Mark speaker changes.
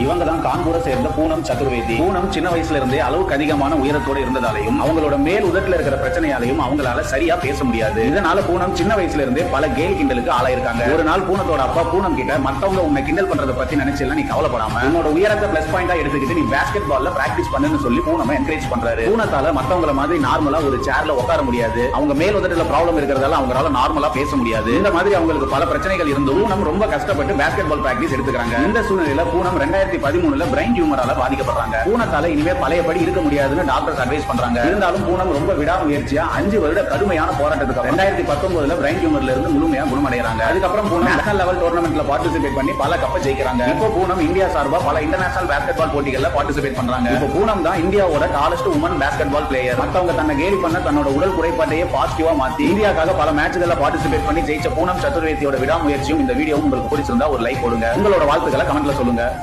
Speaker 1: இவங்க தான் கான்பூரை சேர்ந்த பூனம் சதுர்வேதி. பூனம் சின்ன வயசுல இருந்தே அளவுக்கு அதிகமான உயரத்தோட இருந்ததாலையும் அவங்களோட மேல் உதட்டுல இருக்கிற பிரச்சனையாலையும் அவங்களால சரியா பேச முடியாது. இதனால பூனம் சின்ன வயசுல இருந்தே பல கேலி கிண்டலுக்கு ஆளாயிருக்காங்க. ஒரு நாள் பூனத்தோட அப்பா பூனம் கிட்ட மத்தவங்க உன்னை கிண்டல் பண்றதை பத்தி நினைச்சல நீ கவலைப்படாம. உன்னோட உயரத்தை பிளஸ் பாயிண்டா எடுத்துக்கிட்டு நீ பேஸ்கெட் பால்ல பிராக்டிஸ் பண்ணுன்னு சொல்லி பூனம் என்கரேஜ் பண்றாரு. பூனத்தால மத்தவங்கள மாதிரி நார்மலா ஒரு சேர்ல உட்கார முடியாது. அவங்க மேல் உதட்டுல ப்ராப்ளம் இருக்கிறதால அவங்களால நார்மலா பேச முடியாது. இந்த மாதிரி அவங்களுக்கு பல பிரச்சனைகள் இருந்தும் பூனம் ரொம்ப கஷ்டப்பட்டு பேஸ்கெட் பால் பிராக்டிஸ் எடுத்துக்கிறாங்க. இந்த சூழ்நிலையில பூனம் ரெண்டாயிரத்தி பதிமூணுல பிரைன் டியூமரால பாதிக்கப்படுறாங்க. பூனத்தால இனிமே பழையபடி இருக்க முடியாதுன்னு டாக்டர்ஸ் அட்வைஸ் பண்றாங்க. இருந்தாலும் பூனம் ரொம்ப விடாமுயற்சியா அஞ்சு வருட கடுமையான போராட்டத்துக்கு ரெண்டாயிரத்தி பத்தொன்பதுல பிரைன் டியூமர்ல இருந்து முழுமையா குணமடைறாங்க அதுக்கப்புறம் பூனம் நேஷனல் லெவல் டோர்னமெண்ட்ல பார்ட்டிசிபேட் பண்ணி பல கப்ப ஜெயிக்கிறாங்க. இப்போ பூனம் இந்தியா சார்பா பல இன்டர்நேஷனல் பேஸ்கெட் பால் போட்டிகள்ல பார்ட்டிசிபேட் பண்றாங்க. இப்போ பூனம் தான் இந்தியாவோட tallest woman basketball player மத்தவங்க தன்னை கேலி பண்ண தன்னோட உடல் குறைபாட்டையே பாசிட்டிவா மாத்தி இந்தியாக்காக பல மேட்ச்கள்ல பார்ட்டிசிபேட் பண்ணி ஜெயிச்ச பூனம் சதுர்வேதியோட விடாமுயற்சியும் இந்த வீடியோவும் உங்களுக்கு பிடிச்சிருந்தா ஒரு லைக் கொடுங்க உங்களோட வாழ்த்துக்களை கமெண்ட்ல சொல்லுங்க.